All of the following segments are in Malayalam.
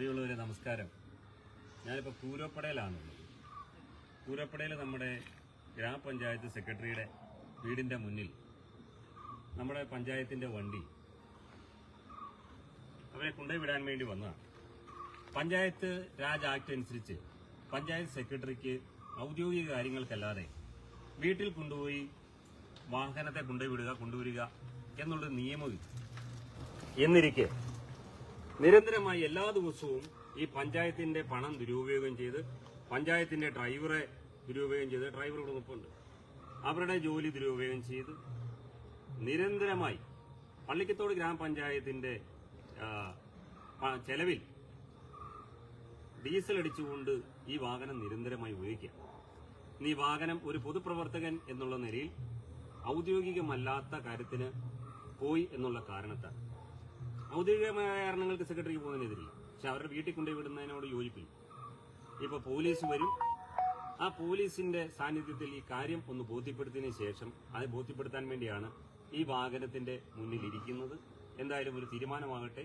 പ്രിയമുള്ളവരെ നമസ്കാരം. ഞാനിപ്പോൾ കൂരപ്പടയിലാണുള്ളത് കൂരപ്പടയിൽ നമ്മുടെ ഗ്രാമപഞ്ചായത്ത് സെക്രട്ടറിയുടെ വീടിന്റെ മുന്നിൽ നമ്മുടെ പഞ്ചായത്തിന്റെ വണ്ടി അവരെ കൊണ്ടുപോയി വിടാൻ വേണ്ടി വന്നതാണ്. പഞ്ചായത്ത് രാജ് ആക്ട് അനുസരിച്ച് പഞ്ചായത്ത് സെക്രട്ടറിക്ക് ഔദ്യോഗിക കാര്യങ്ങൾക്കല്ലാതെ വീട്ടിൽ കൊണ്ടുപോയി വാഹനത്തെ കൊണ്ടുപോയി വിടുക കൊണ്ടുവരിക എന്നുള്ളൊരു നിയമമില്ല എന്നിരിക്കെ നിരന്തരമായി എല്ലാ ദിവസവും ഈ പഞ്ചായത്തിന്റെ പണം ദുരുപയോഗം ചെയ്ത് പഞ്ചായത്തിന്റെ ഡ്രൈവറെ ദുരുപയോഗം ചെയ്ത് ഡ്രൈവർ ഇവിടെ അവരുടെ ജോലി ദുരുപയോഗം ചെയ്ത് നിരന്തരമായി പള്ളിക്കത്തോട് ഗ്രാമപഞ്ചായത്തിന്റെ ചെലവിൽ ഡീസൽ അടിച്ചുകൊണ്ട് ഈ വാഹനം നിരന്തരമായി ഉപയോഗിക്കുക. ഈ വാഹനം ഒരു പൊതുപ്രവർത്തകൻ എന്നുള്ള നിലയിൽ ഔദ്യോഗികമല്ലാത്ത കാര്യത്തിന് പോയി എന്നുള്ള കാരണത്താൽ. ഔദ്യോഗികമായ കാരണങ്ങൾക്ക് സെക്രട്ടറിക്ക് പോകുന്നതിനെതിരില്ല പക്ഷെ അവരുടെ വീട്ടിൽ കൊണ്ടുപോയി വിടുന്നതിനോട് യോജിപ്പില്ല. ഇപ്പൊ പോലീസ് വരും. ആ പോലീസിന്റെ സാന്നിധ്യത്തിൽ ഈ കാര്യം ഒന്ന് ബോധ്യപ്പെടുത്തിയതിനു ശേഷം അത് ബോധ്യപ്പെടുത്താൻ വേണ്ടിയാണ് ഈ വാഹനത്തിന്റെ മുന്നിലിരിക്കുന്നത് എന്തായാലും ഒരു തീരുമാനമാകട്ടെ.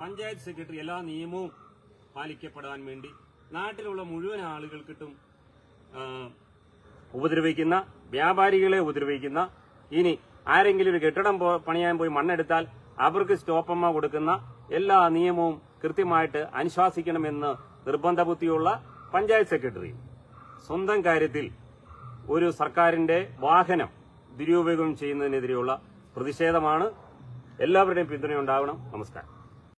പഞ്ചായത്ത് സെക്രട്ടറി എല്ലാ നിയമവും പാലിക്കപ്പെടാൻ വേണ്ടി നാട്ടിലുള്ള മുഴുവൻ ആളുകൾക്കിട്ടും ഉപദ്രവിക്കുന്ന വ്യാപാരികളെ ഉപദ്രവിക്കുന്ന ഇനി ആരെങ്കിലും ഒരു കെട്ടിടം പണിയാൻ പോയി മണ്ണെടുത്താൽ അവർക്ക് സ്റ്റോപ്പമ്മ കൊടുക്കുന്ന എല്ലാ നിയമവും കൃത്യമായിട്ട് അനുശാസിക്കണമെന്ന് നിർബന്ധ ബുദ്ധിയുള്ള പഞ്ചായത്ത് സെക്രട്ടറി. സ്വന്തം കാര്യത്തിൽ ഒരു സർക്കാരിന്റെ വാഹനം ദുരുപയോഗം ചെയ്യുന്നതിനെതിരെയുള്ള പ്രതിഷേധമാണ്. എല്ലാവരുടെയും പിന്തുണയുണ്ടാവണം. നമസ്കാരം.